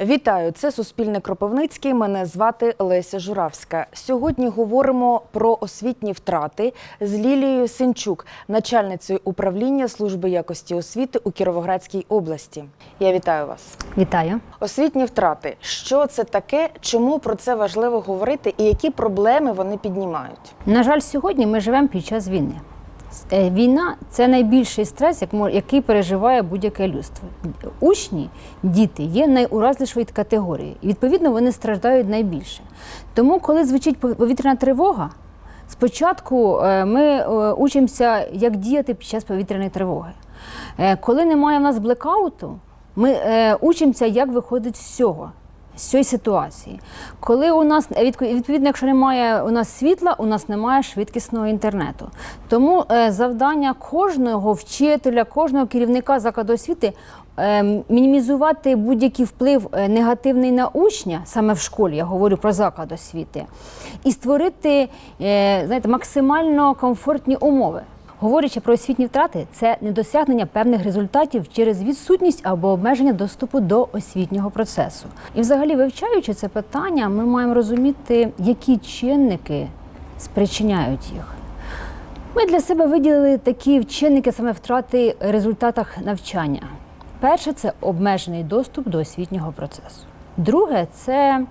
Вітаю, це Суспільне Кропивницький. Мене звати Леся Журавська. Сьогодні говоримо про освітні втрати з Лілією Сенчук, начальницею управління служби якості освіти у Кіровоградській області. Я вітаю вас. Вітаю. Освітні втрати. Що це таке? Чому про це важливо говорити і які проблеми вони піднімають? На жаль, сьогодні ми живемо під час війни. Е, Війна це найбільший стрес, який переживає будь-яке людство. Учні, діти є найуразливішою категорією, і відповідно вони страждають найбільше. Тому, коли звучить повітряна тривога, спочатку е, ми е, учимося, як діяти під час повітряної тривоги. Коли немає в нас блекауту, ми учимося, як виходить з цього. З цієї ситуації, коли у нас відповідно, якщо немає у нас світла, у нас немає швидкісного інтернету. Тому е, завдання кожного вчителя, кожного керівника закладу освіти е, мінімізувати будь-який вплив е, негативний на учня, саме в школі, я говорю про заклад освіти, і створити е, знаєте, максимально комфортні умови. Говорячи про освітні втрати, це недосягнення певних результатів через відсутність або обмеження доступу до освітнього процесу. І, взагалі, вивчаючи це питання, ми маємо розуміти, які чинники спричиняють їх. Ми для себе виділили такі чинники саме втрати в результатах навчання. Перше це обмежений доступ до освітнього процесу. Друге це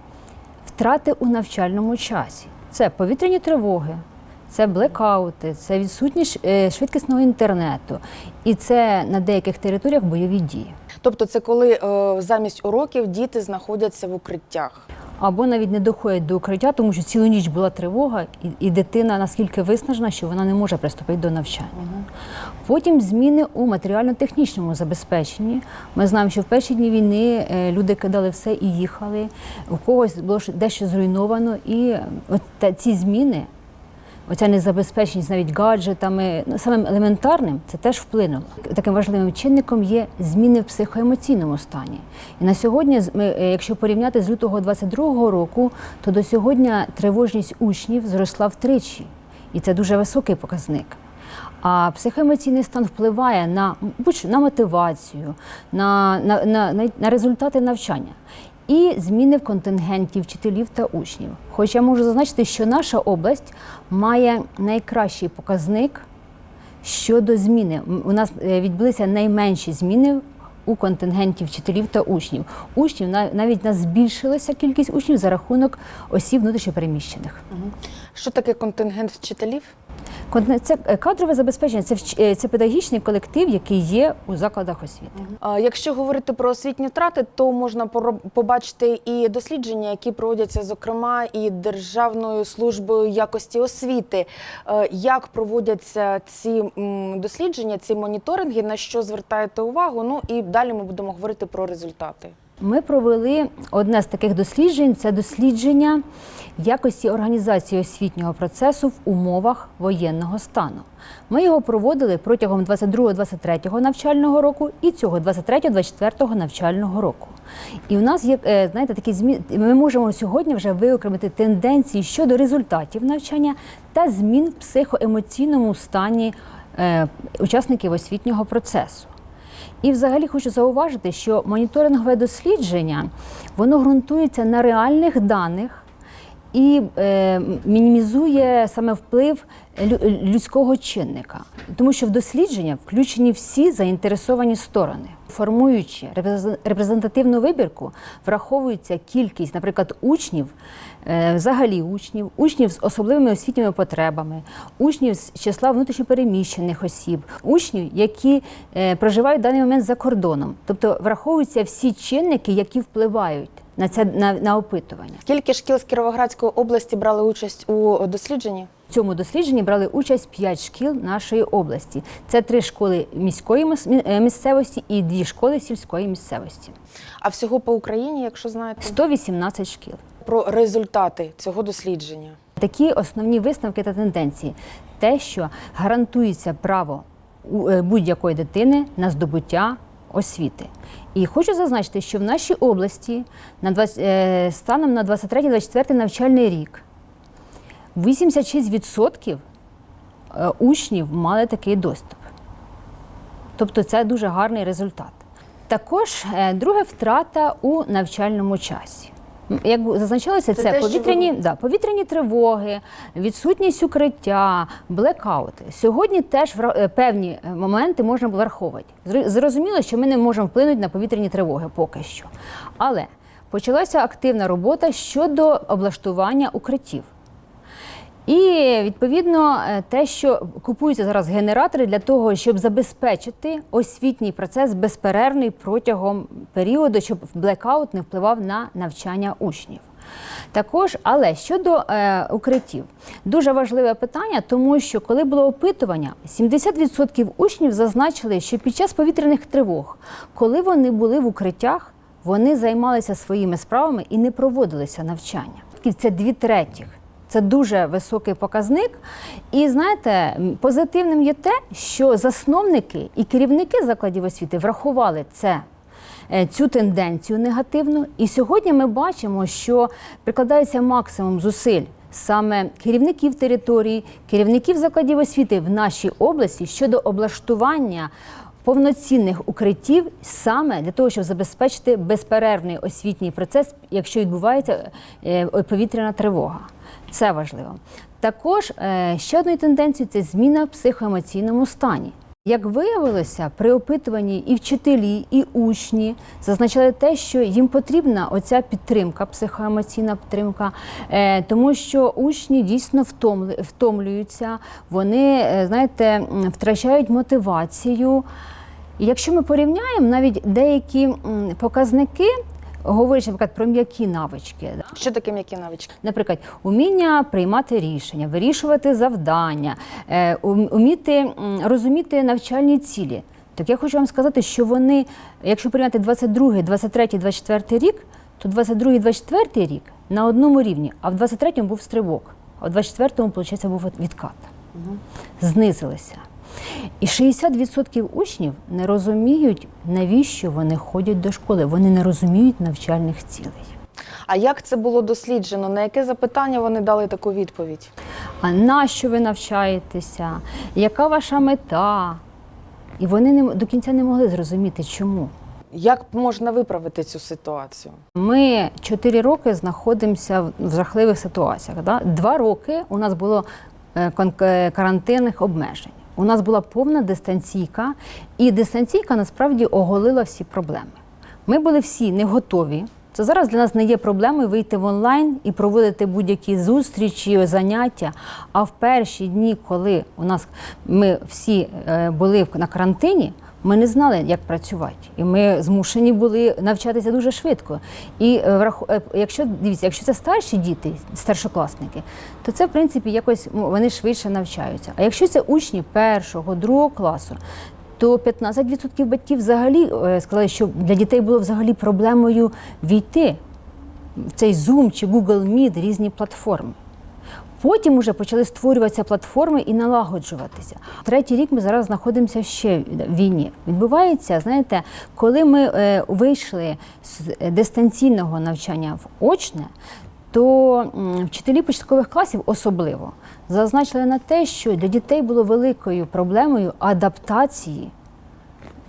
втрати у навчальному часі. Це повітряні тривоги, це блекаути, це відсутність е, швидкісного інтернету, і це на деяких територіях бойові дії. Тобто, це коли е, замість уроків діти знаходяться в укриттях. Або навіть не доходять до укриття, тому що цілу ніч була тривога, і, і дитина наскільки виснажена, що вона не може приступити до навчання. Потім зміни у матеріально-технічному забезпеченні. Ми знаємо, що в перші дні війни е, люди кидали все і їхали. У когось було дещо зруйновано, і от ці зміни. Оця незабезпеченість навіть гаджетами, ну, самим елементарним, це теж вплинуло. Таким важливим чинником є зміни в психоемоційному стані. І на сьогодні, е, якщо порівняти з лютого 22-го року, то до сьогодні тривожність учнів зросла втричі. І це дуже високий показник. А психоемоційний стан впливає на, будь-що, на мотивацію, на, на, на, на результати навчання. І зміни в контингенті вчителів та учнів. Хоча можу зазначити, що наша область має найкращий показник щодо зміни. У нас е, відбулися найменші зміни у контингенті вчителів та учнів. Учнів навіть нас збільшилася кількість учнів за рахунок осіб внутрішньопереміщених. Що таке контингент вчителів? Це е, кадрове забезпечення, це, е, це педагогічний колектив, який є у закладах освіти. Якщо говорити про освітні втрати, то можна побачити і дослідження, які проводяться, зокрема, і Державною службою якості освіти. Е, Як проводяться ці дослідження, ці моніторинги, на що звертаєте увагу? Ну і далі ми будемо говорити про результати. Ми провели одне з таких досліджень це дослідження якості організації освітнього процесу в умовах воєнного стану. Ми його проводили протягом 22-23 навчального року і цього 23-24 навчального року. І у нас є е, знаєте, такі зміни. Ми можемо сьогодні вже виокремити тенденції щодо результатів навчання та змін в психоемоційному стані е, учасників освітнього процесу. І взагалі хочу зауважити, що моніторингове дослідження воно ґрунтується на реальних даних і е, мінімізує саме вплив лю- людського чинника, тому що в дослідження включені всі заінтересовані сторони. Формуючи репрезен- репрезентативну вибірку, враховується кількість, наприклад, учнів, е, взагалі учнів, учнів з особливими освітніми потребами, учнів з числа внутрішньопереміщених осіб, учнів, які е, проживають в даний момент за кордоном. Тобто враховуються всі чинники, які впливають на це на, на опитування. Скільки шкіл з Кіровоградської області брали участь у дослідженні? В цьому дослідженні брали участь 5 шкіл нашої області. Це три школи міської е, місцевості і дві школи сільської місцевості. А всього по Україні, якщо знаєте, 118 шкіл. про результати цього дослідження. Такі основні висновки та тенденції: те, що гарантується право е, будь-якої дитини на здобуття освіти. І хочу зазначити, що в нашій області на 20, е, станом на 23-24 навчальний рік 86% е, учнів мали такий доступ. Тобто це дуже гарний результат. Також друга друге втрата у навчальному часі. Як зазначалося, Це це, те, повітряні, ви- да, повітряні тривоги, відсутність укриття, блекаути. Сьогодні теж вра- е, певні е, моменти можна враховувати. Зр- Зрозуміло, що ми не можемо вплинути на повітряні тривоги поки що. Але почалася активна робота щодо облаштування укриттів. І відповідно е, те, що купуються зараз генератори для того, щоб забезпечити освітній процес безперервний протягом періоду, щоб блекаут не впливав на навчання учнів. Також, але щодо е, укриттів, дуже важливе питання, тому що коли було опитування, 70% учнів зазначили, що під час повітряних тривог, коли вони були в укриттях, вони займалися своїми справами і не проводилися навчання. Це дві третіх. Це дуже високий показник. І знаєте, позитивним є те, що засновники і керівники закладів освіти врахували це. е, Цю тенденцію негативну, і сьогодні ми бачимо, що прикладається максимум зусиль саме керівників території, керівників закладів освіти в нашій області щодо облаштування повноцінних укриттів саме для того, щоб забезпечити безперервний освітній процес, якщо відбувається е, повітряна тривога. Це важливо. Також е, ще одною тенденцією це зміна в психоемоційному стані. Як виявилося, при опитуванні і вчителі, і учні зазначали те, що їм потрібна оця підтримка, психоемоційна підтримка, е, тому що учні дійсно втомлюються, вони, е, знаєте, втрачають мотивацію. І якщо ми порівняємо навіть деякі показники, говорячи, наприклад, про м'які навички, Що таке м'які навички? Наприклад, уміння приймати рішення, вирішувати завдання, е, уміти розуміти навчальні цілі. Так я хочу вам сказати, що вони, якщо прийняти 22, 23, 24 рік, то 22, 24 рік на одному рівні, а в 23-му був стрибок, а в 24-му, виходить, був відкат. Знизилися. І 60% учнів не розуміють, навіщо вони ходять до школи. Вони не розуміють навчальних цілей. А як це було досліджено? На яке запитання вони дали таку відповідь? А на що ви навчаєтеся? Яка ваша мета? І вони не, до кінця не могли зрозуміти, чому. Як можна виправити цю ситуацію? Ми чотири роки знаходимося в- жахливих ситуаціях. Да? Два роки у нас було е, е, карантинних обмежень. У нас була повна дистанційка, і дистанційка насправді оголила всі проблеми. Ми були всі не готові. Це зараз для нас не є проблемою вийти в онлайн і проводити будь-які зустрічі, заняття. А в перші дні, коли у нас ми всі е, були на карантині, ми не знали, як працювати, і ми змушені були навчатися дуже швидко. І е, е, якщо дивіться, якщо це старші діти, старшокласники, то це в принципі якось ну, вони швидше навчаються. А якщо це учні першого, другого класу, то 15% батьків взагалі е, сказали, що для дітей було взагалі проблемою війти в цей Zoom чи Google Meet, різні платформи. Потім вже почали створюватися платформи і налагоджуватися. Третій рік ми зараз знаходимося ще в війні. Відбувається, знаєте, коли ми е, вийшли з дистанційного навчання в очне, то вчителі початкових класів особливо зазначили на те, що для дітей було великою проблемою адаптації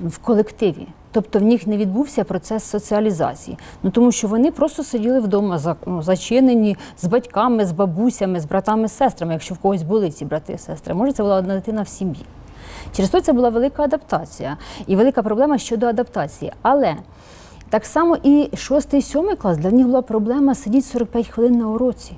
в колективі. Тобто в них не відбувся процес соціалізації. Ну тому що вони просто сиділи вдома за- ну, зачинені з батьками, з бабусями, з братами, з сестрами, якщо в когось були ці брати і сестри. Може, це була одна дитина в сім'ї. Через то це була велика адаптація і велика проблема щодо адаптації. Але так само і 6-7 клас для них була проблема сидіти 45 хвилин на уроці.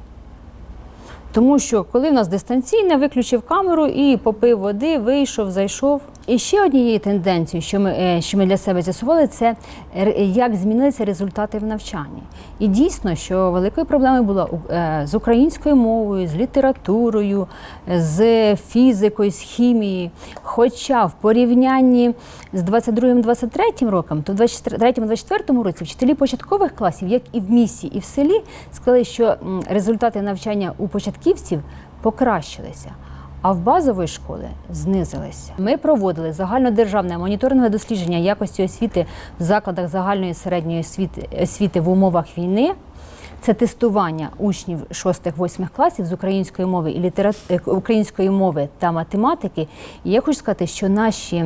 Тому що коли в нас дистанційне, виключив камеру і попив води, вийшов, зайшов. І ще однією тенденцією, що ми, е, що ми для себе з'ясували, це як змінилися результати в навчанні. І дійсно, що великою проблемою було е, з українською мовою, з літературою, з фізикою, з хімією. Хоча в порівнянні з 22-23 роком, то в 23-24 році вчителі початкових класів, як і в місті, і в селі, сказали, що результати навчання у початківців покращилися. А в базової школи знизилися. Ми проводили загальнодержавне моніторингове дослідження якості освіти в закладах загальної середньої освіти, освіти в умовах війни Це тестування учнів 6-8 класів з української мови і літера... е, української мови та математики. І я хочу сказати, що наші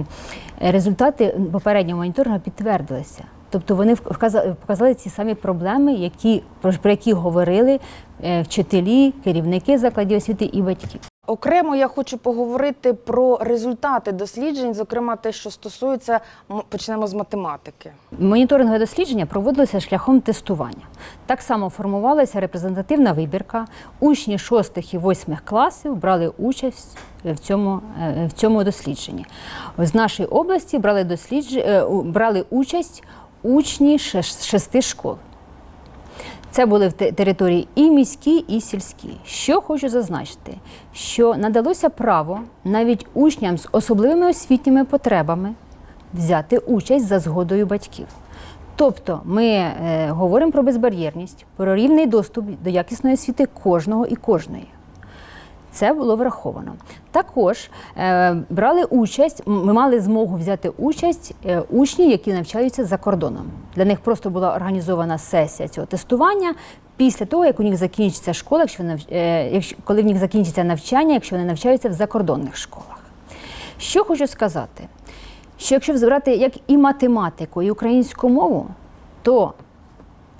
е, результати попереднього моніторингу підтвердилися. Тобто вони вказали, показали ці самі проблеми, які, про, про які говорили е, вчителі, керівники закладів освіти і батьки. Окремо я хочу поговорити про результати досліджень, зокрема те, що стосується почнемо з математики. Моніторингове дослідження проводилося шляхом тестування. Так само формувалася репрезентативна вибірка. Учні 6 і 8 класів брали участь в цьому, е, в цьому дослідженні. З нашої області брали, дослідж... е, брали участь учні шести школ. Це були в території і міські, і сільські. Що хочу зазначити, що надалося право навіть учням з особливими освітніми потребами взяти участь за згодою батьків. Тобто ми е, говоримо про безбар'єрність, про рівний доступ до якісної освіти кожного і кожної. Це було враховано. Також е, брали участь, ми мали змогу взяти участь е, учні, які навчаються за кордоном. Для них просто була організована сесія цього тестування після того, як у них закінчиться школа, якщо, вони е, якщо коли в них закінчиться навчання, якщо вони навчаються в закордонних школах. Що хочу сказати, що якщо взяти як і математику, і українську мову, то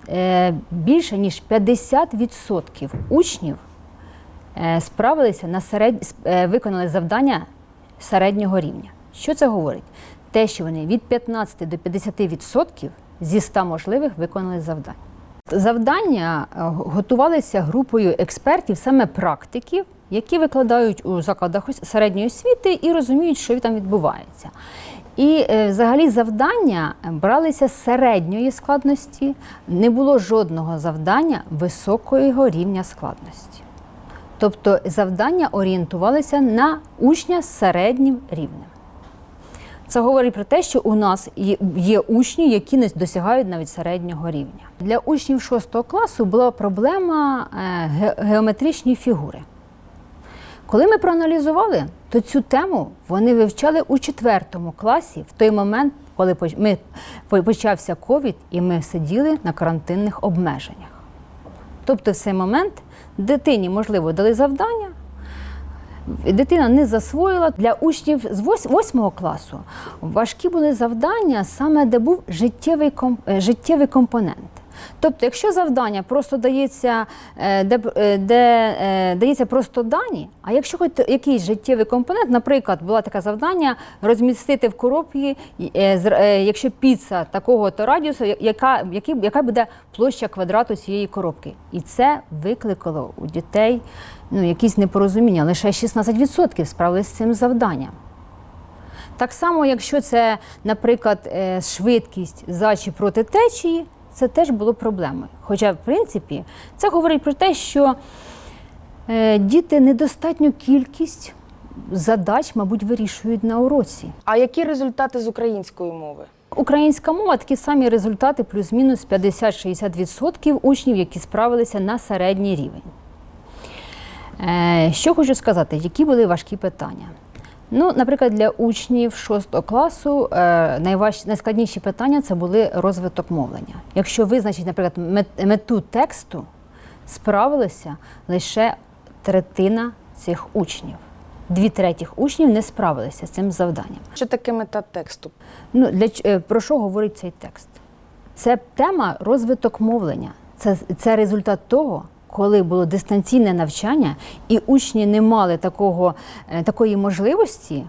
е, більше ніж 50% учнів справилися на серед... е, виконали завдання середнього рівня. Що це говорить? Те, що вони від 15 до 50% зі 100 можливих виконали завдання. Завдання е, готувалися групою експертів, саме практиків, які викладають у закладах середньої освіти і розуміють, що там відбувається. І е, взагалі завдання бралися середньої складності, не було жодного завдання високого рівня складності. Тобто завдання орієнтувалися на учня з середнім рівнем. Це говорить про те, що у нас є- учні, які не досягають навіть середнього рівня. Для учнів 6 класу була проблема е, геометричні фігури. Коли ми проаналізували, то цю тему вони вивчали у 4 класі в той момент, коли ми почався ковід, і ми сиділи на карантинних обмеженнях. Тобто, в цей момент дитині, можливо, дали завдання, дитина не засвоїла. Для учнів з 8 класу важкі були завдання, саме де був життєвий, е, життєвий компонент. Тобто, якщо завдання просто дається, е, де, е, де е, дається просто дані, а якщо хоч якийсь життєвий компонент, наприклад, було таке завдання розмістити в коробці, якщо піца такого то радіусу, яка, який- яка буде площа квадрату цієї коробки. І це викликало у дітей ну, якісь непорозуміння. Лише 16% справилися з цим завданням. Так само, якщо це, наприклад, швидкість за чи проти течії, це теж було проблемою. Хоча, в принципі, це говорить про те, що е, діти недостатню кількість задач, мабуть, вирішують на уроці. А які результати з української мови? Українська мова такі самі результати, плюс-мінус 50-60% учнів, які справилися на середній рівень. Е, Що хочу сказати, які були важкі питання? Ну, наприклад, для учнів 6 класу е, найваж... найскладніші питання це були розвиток мовлення. Якщо визначити, наприклад, мету тексту, справилися лише третина цих учнів. Дві третіх учнів не справилися з цим завданням. Що таке мета тексту? Ну, для, е, про що говорить цей текст? Це тема розвиток мовлення. Це, це результат того, коли було дистанційне навчання, і учні не мали такого, е, такої можливості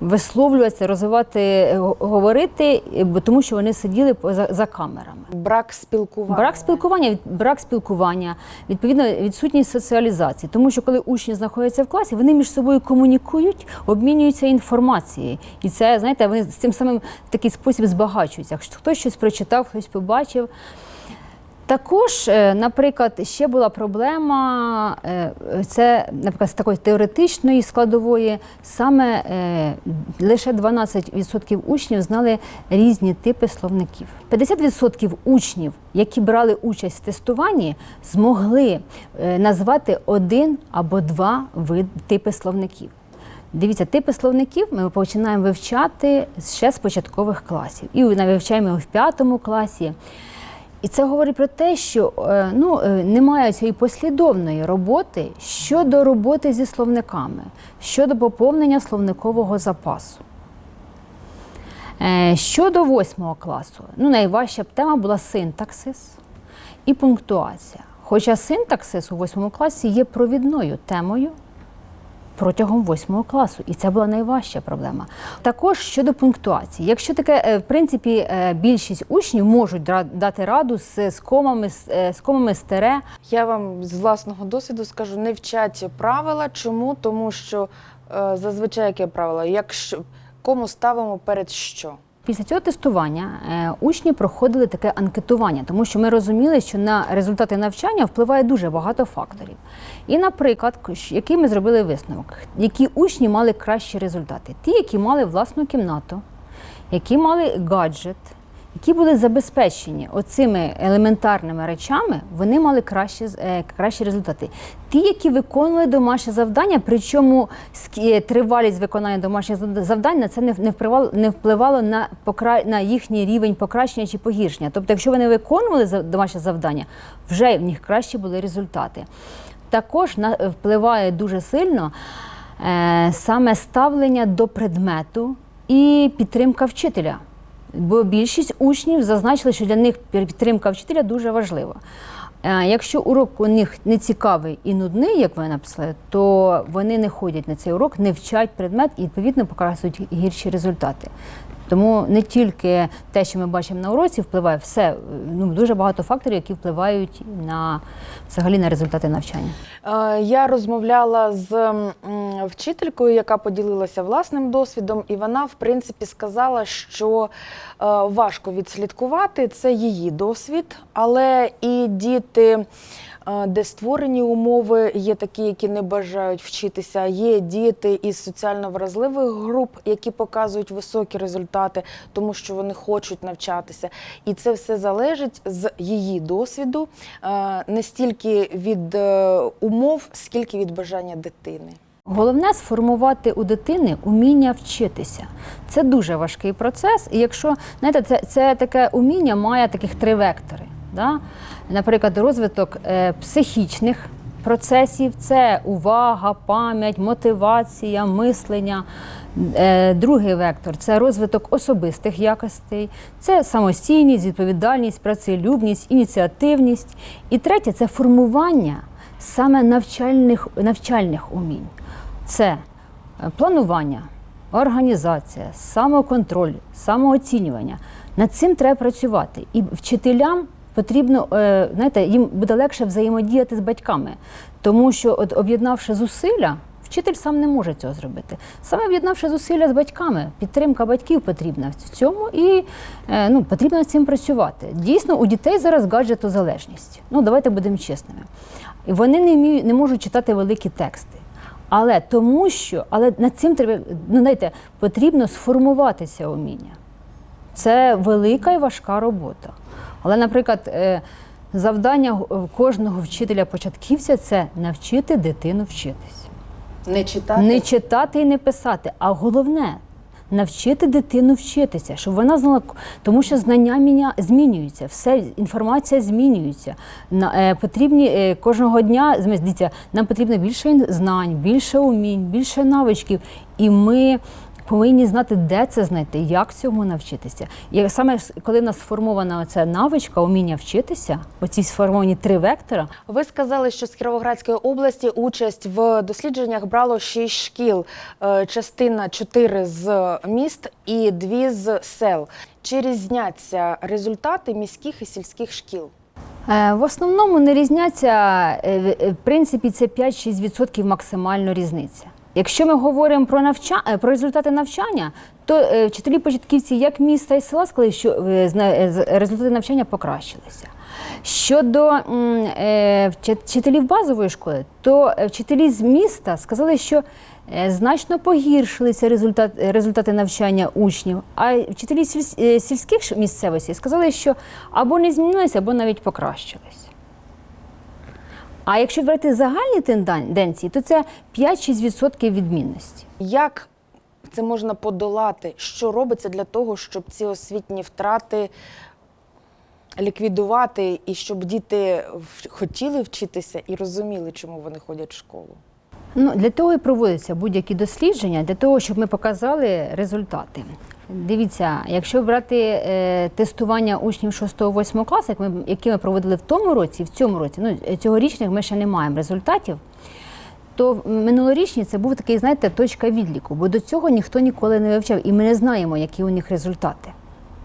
висловлюватися, розвивати, е, говорити, е, тому що вони сиділи за камерами. Брак спілкування. Брак спілкування, брак спілкування, відповідно, відсутність соціалізації. Тому що коли учні знаходяться в класі, вони між собою комунікують, обмінюються інформацією. І це, знаєте, вони з цим самим в такий спосіб збагачуються. Хтось щось прочитав, хтось побачив. Також, е, наприклад, ще була проблема, е, це, наприклад, з такої теоретичної складової, саме е, лише 12% учнів знали різні типи словників. 50% учнів, які брали участь в тестуванні, змогли назвати один або два типи словників. Дивіться, типи словників ми починаємо вивчати ще з початкових класів. І вивчаємо його в п'ятому класі. І це говорить про те, що е, ну, е, немає цієї послідовної роботи щодо роботи зі словниками, щодо поповнення словникового запасу. Е, Щодо восьмого класу, ну, найважча б тема була синтаксис і пунктуація. Хоча синтаксис у восьмому класі є провідною темою протягом восьмого класу, і це була найважча проблема. Також щодо пунктуації, якщо таке, е, в принципі, е, більшість учнів можуть дати раду з, з комами, з, е, з комами з тире, Я вам з власного досвіду скажу, не вчать правила. Чому? Тому що зазвичай яке правило? Якщо кому ставимо перед що? Після цього тестування е, учні проходили таке анкетування, тому що ми розуміли, що на результати навчання впливає дуже багато факторів. І, наприклад, який ми зробили висновок, які учні мали кращі результати? Ті, які мали власну кімнату, які мали гаджет, які були забезпечені оцими елементарними речами, вони мали кращі, е, кращі результати. Ті, які виконували домашні завдання, причому е, тривалість виконання домашніх зав- завдань на це не, впливало, не впливало на, покра... на їхній рівень покращення чи погіршення. Тобто, якщо вони виконували домашнє завдання, вже в них кращі були результати. Також на, впливає дуже сильно е, саме ставлення до предмету і підтримка вчителя. Бо більшість учнів зазначили, що для них підтримка вчителя дуже важлива. Е, Якщо урок у них не цікавий і нудний, як ви написали, то вони не ходять на цей урок, не вчать предмет і відповідно показують гірші результати. Тому не тільки те, що ми бачимо на уроці, впливає все. е, Ну дуже багато факторів, які впливають на взагалі на результати навчання. Е, Я розмовляла з вчителькою, яка поділилася власним досвідом, і вона, в принципі, сказала, що е, важко відслідкувати це її досвід, але і діти. Де створені умови, є такі, які не бажають вчитися. Є діти із соціально вразливих груп, які показують високі результати, тому що вони хочуть навчатися. І це все залежить з її досвіду, не стільки від е, умов, скільки від бажання дитини. Головне сформувати у дитини уміння вчитися. Це дуже важкий процес. І якщо знаєте, це, це таке уміння має таких три вектори. Да? Наприклад, розвиток е, психічних процесів це увага, пам'ять, мотивація, мислення. Е, Другий вектор це розвиток особистих якостей, це самостійність, відповідальність, працелюбність, ініціативність. І третє це формування саме навчальних, навчальних умінь. Це е, планування, організація, самоконтроль, самооцінювання. Над цим треба працювати. І вчителям потрібно, е, знаєте, їм буде легше взаємодіяти з батьками, тому що, от, об'єднавши зусилля, вчитель сам не може цього зробити. Саме об'єднавши зусилля з батьками, підтримка батьків потрібна в цьому і е, ну, потрібно над цим працювати. Дійсно, у дітей зараз гаджетозалежність. Ну, давайте будемо чесними. Вони не, вміють, не можуть читати великі тексти. Але тому що, але над цим треба, ну знаєте, потрібно сформуватися уміння. Це велика і важка робота. Але, наприклад, е, завдання кожного вчителя-початківця це навчити дитину вчитись. Не читати. Не читати і не писати, а головне навчити дитину вчитися, щоб вона знала, тому що знання змінюються, все, інформація змінюється. Е, потрібні е, кожного дня, дивіться, нам потрібно більше знань, більше умінь, більше навичків. І ми повинні знати, де це знайти, як цьому навчитися. І саме коли нас сформована оця навичка, уміння вчитися, оці сформовані три вектора, Ви сказали, що з Кіровоградської області участь в дослідженнях брало шість шкіл, е, частина чотири з міст і дві з сел. Чи різняться результати міських і сільських шкіл? Е, В основному не різняться, е, в принципі, це 5-6% максимально різниця. Якщо ми говоримо про навча... е, про результати навчання, то е, вчителі початківці як міста і села сказали, що е, результати навчання покращилися. Щодо вчителів базової школи, то вчителі з міста сказали, що значно погіршилися результат, результати навчання учнів, а вчителі сіль- сільських місцевостей сказали, що або не змінилися, або навіть покращились. А якщо брати загальні тенденції, то це 5-6% відмінності. Як це можна подолати? Що робиться для того, щоб ці освітні втрати ліквідувати, і щоб діти хотіли вчитися і розуміли, чому вони ходять в школу? Ну, для того і проводяться будь-які дослідження, для того, щоб ми показали результати. Дивіться, якщо брати е, тестування учнів 6-8 класу, як ми, які ми проводили в тому році, в цьому році, ну цьогорічних ми ще не маємо результатів. То минулорічні це був такий, знаєте, точка відліку, бо до цього ніхто ніколи не вивчав, і ми не знаємо, які у них результати.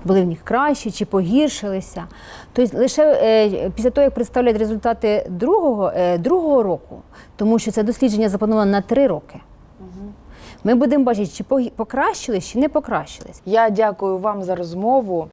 Були в них кращі чи погіршилися. Тобто лише е, після того, як представлять результати другого, е, другого року, тому що це дослідження заплановано на три роки, ми будемо бачити, чи покращились, чи не покращились. Я дякую вам за розмову.